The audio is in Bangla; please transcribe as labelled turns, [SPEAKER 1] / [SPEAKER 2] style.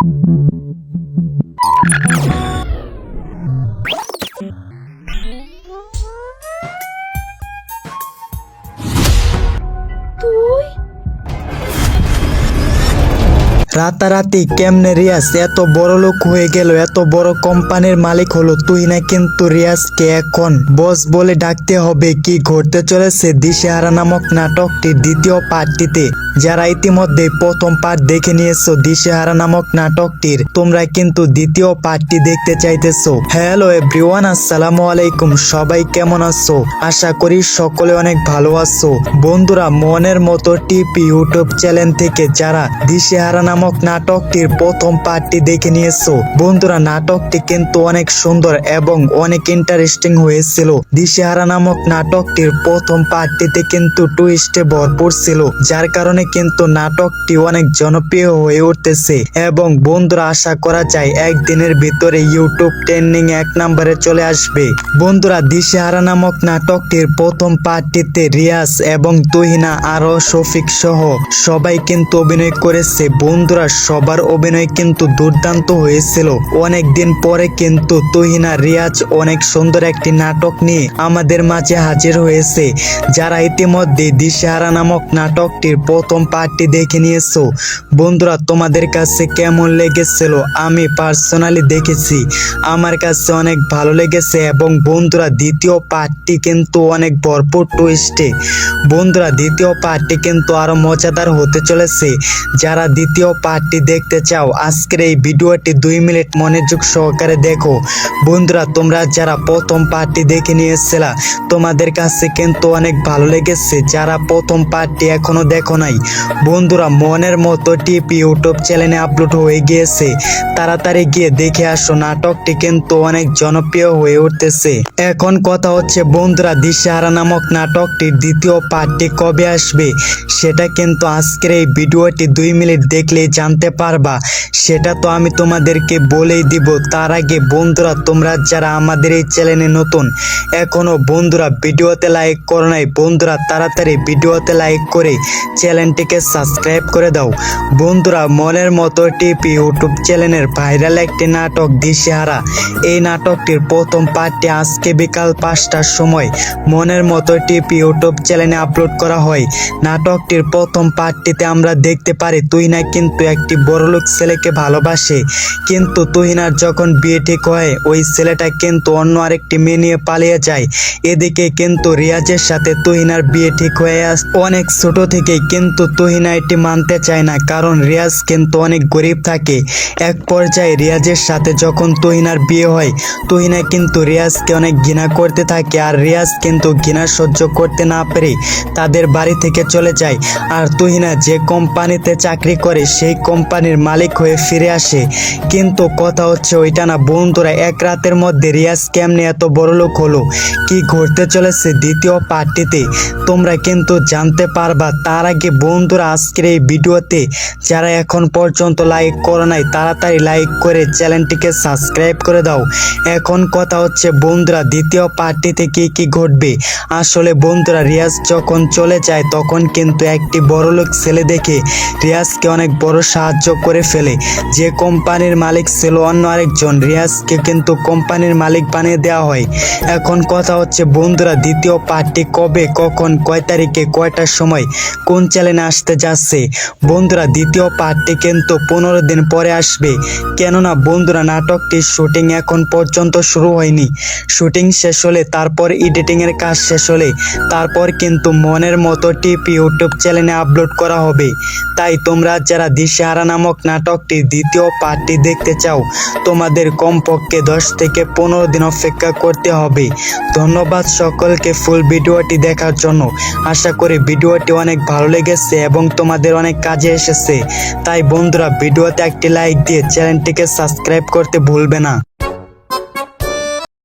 [SPEAKER 1] তুই
[SPEAKER 2] রাতারাতি কেমনে রিয়াজ? এত বড় লোক হয়ে গেল, এত বড় কোম্পানির মালিক হলো তুই না কিন্তু রিয়াজকে এখন বস বলে ডাকতে হবে। কি ঘটতে চলেছে? দিশেহারা নামক নাটকটির দ্বিতীয় পার্টটিতে। যারা ইতিমধ্যে প্রথম পার্ট দেখে নিয়েছো, দিশেহারা নামক নাটকটির, তোমরা কিন্তু দ্বিতীয় পার্টটি দেখতে চাইতেছো। হ্যালো এভরিওয়ান, আসসালামু আলাইকুম। সবাই কেমন আছো? আশা করি সকলে অনেক ভালো আছো। বন্ধুরা, মনের মতো টিপি ইউটিউব চ্যানেল থেকে যারা দিশেহারা নামক নাটকটির প্রথম পার্টটি দেখে নিয়েছো। বন্ধুরা, নাটকটি কিন্তু অনেক সুন্দর এবং অনেক ইন্টারেস্টিং হয়েছিল। দিশেহারা নামক নাটকটির প্রথম পার্টটিতে কিন্তু টুইস্টে ভরপুর ছিল, যার কারণে কিন্তু নাটকটি অনেক জনপ্রিয় হয়ে উঠতেছে। এবং বন্ধুরা, আশা করা যায় একদিনের ভিতরে ইউটিউব ট্রেন্ডিং এক নম্বরে চলে আসবে। বন্ধুরা, দিশেহারা নামক নাটকটির প্রথম পার্টটিতে রিয়াজ এবং তুহিনা আরও শফিক সহ সবাই কিন্তু অভিনয় করেছে। বন্ধুরা, সবার অভিনয় কিন্তু দুর্দান্ত হয়েছিল। অনেক দিন পরে কিন্তু তুহিনা, রিয়াজ অনেক সুন্দর একটি নাটক নিয়ে আমাদের মাঝে হাজির হয়েছে। যারা ইতিমধ্যে দিশেহারা নামক নাটকটির প্রথম পার্টটি দেখে নিয়েছো, বন্ধুরা, তোমাদের কাছে কেমন লেগেছিল আমি পার্সোনালি দেখেছি। আমার কাছে অনেক ভালো লেগেছে এবং বন্ধুরা, দ্বিতীয় পার্টটি কিন্তু অনেক ভরপুর টুইস্টে বন্ধুরা, দ্বিতীয় পার্টটি কিন্তু আরও মজাদার হতে চলেছে। যারা দ্বিতীয় পার্টটি দেখতে চাও, আজকের এই ভিডিওটি দুই মিনিট মনোযোগ সহকারে দেখো। বন্ধুরা, তোমরা যারা প্রথম পার্টটি দেখে নিয়েছিলা তোমাদের কাছে কিন্তু অনেক ভালো লেগেছে। যারা প্রথম পার্টটি এখনও দেখো নাই, বন্ধুরা, মনের মতো টিপি ইউটিউব চ্যানেলে আপলোড হয়ে গিয়েছে। তাড়াতাড়ি গিয়ে দেখে আসো, নাটকটি কিন্তু অনেক জনপ্রিয় হয়ে উঠতেছে। এখন কথা হচ্ছে, বন্ধুরা, দিশাহারা নামক নাটকটির দ্বিতীয় পার্টটি কবে আসবে? সেটা কিন্তু আজকের এই ভিডিওটি দুই মিনিট দেখলেই জানতে পারবা। সেটা তো আমি তোমাদেরকে বলেই দিব। তার আগে বন্ধুরা, তোমরা যারা আমাদের এই চ্যানেলে নতুন, এখনও বন্ধুরা ভিডিওতে লাইক করো নাই, বন্ধুরা তাড়াতাড়ি ভিডিওতে লাইক করে চ্যানেলটিকে সাবস্ক্রাইব করে দাও। বন্ধুরা, মনের মতো টিপি ইউটিউব চ্যানেলের ভাইরাল একটি নাটক, দিশেহারা। এই নাটকটির প্রথম পার্টটি আজকে বিকাল পাঁচটার সময় মনের মতো টিপি ইউটিউব চ্যানেলে আপলোড করা হয়। নাটকটির প্রথম পার্টটিতে আমরা দেখতে পারি তুহিনা কিন্তু একটি বড়লোক ছেলেকে ভালোবাসে। কিন্তু তুহিনার যখন বিয়ে ঠিক হয়, ওই ছেলেটা কিন্তু অন্য আরেকটি মেয়ে নিয়ে পালিয়ে যায়। এদিকে কিন্তু রিয়াজের সাথে তুহিনার বিয়ে ঠিক হয়ে আস অনেক ছোট থেকেই কিন্তু তুহিনা এটি মানতে চায় না, কারণ রিয়াজ কিন্তু অনেক গরিব থাকে। এক পর্যায়ে রিয়াজের সাথে যখন তুহিনার বিয়ে হয়, তুহিনা কিন্তু রিয়াজকে অনেক ঘৃণা করতে থাকে আর রিয়াজ কিন্তু ঘৃণা সহ্য করতে না পেরে তাদের বাড়ি থেকে চলে যায়। আর তুহিনা যে কোম্পানিতে চাকরি করে সেই কোম্পানির মালিক হয়ে ফিরে আসে। কিন্তু কথা হচ্ছে ওইটা না, বন্ধুরা, এক রাতের মধ্যে রিয়াজ কেমনে এত বড় লোক হলো? কি ঘটতে চলেছে দ্বিতীয় পার্টিতে? তোমরা কিন্তু জানতে পারবা, তার আগে বন্ধুরা, আজকের এই ভিডিওতে যারা এখন পর্যন্ত লাইক করো নাই, তাড়াতাড়ি লাইক করে চ্যানেলটিকে সাবস্ক্রাইব করে দাও। এখন কথা হচ্ছে, বন্ধুরা, দ্বিতীয় পার্টিতে কি কি ঘটবে? আসলে বন্ধুরা, রিয়াজ যখন চলে যায়, তখন কিন্তু একটি বড়লোক ছেলে দেখে রিয়াজকে অনেক বড় সাহায্য করে ফেলে। যে কোম্পানির মালিক ছিল অন্য আরেকজন, রিয়াজকে কিন্তু কোম্পানির মালিক বানিয়ে দেওয়া হয়। এখন কথা হচ্ছে, বন্ধুরা, দ্বিতীয় পার্টটি কবে, কখন, কয় তারিখে, কয়টার সময়, কোন চ্যানেলে আসতে যাচ্ছে? বন্ধুরা, দ্বিতীয় পার্টটি কিন্তু পনেরো দিন পরে আসবে। কেননা, বন্ধুরা নাটকটির শুটিং এখন পর্যন্ত শুরু হয়নি। শুটিং শেষ হলে তারপর এডিটিংয়ের কাজ শেষ হলে তারপর কিন্তু মনের মতো টিপ ইউটিউব চ্যানেলে আপলোড করা হবে। তাই তোমরা যারা দিশেহারা নামক নাটকটির দ্বিতীয় পার্টটি দেখতে চাও। তোমাদের কমপক্ষে দশ থেকে পনেরো দিন অপেক্ষা করতে হবে। ধন্যবাদ সকলকে ফুল ভিডিওটি দেখার জন্য। আশা করি ভিডিওটি অনেক ভালো লেগেছে এবং তোমাদের অনেক কাজে এসেছে। তাই বন্ধুরা, ভিডিওতে একটি লাইক দিয়ে চ্যানেলটিকে সাবস্ক্রাইব করতে ভুলবে না।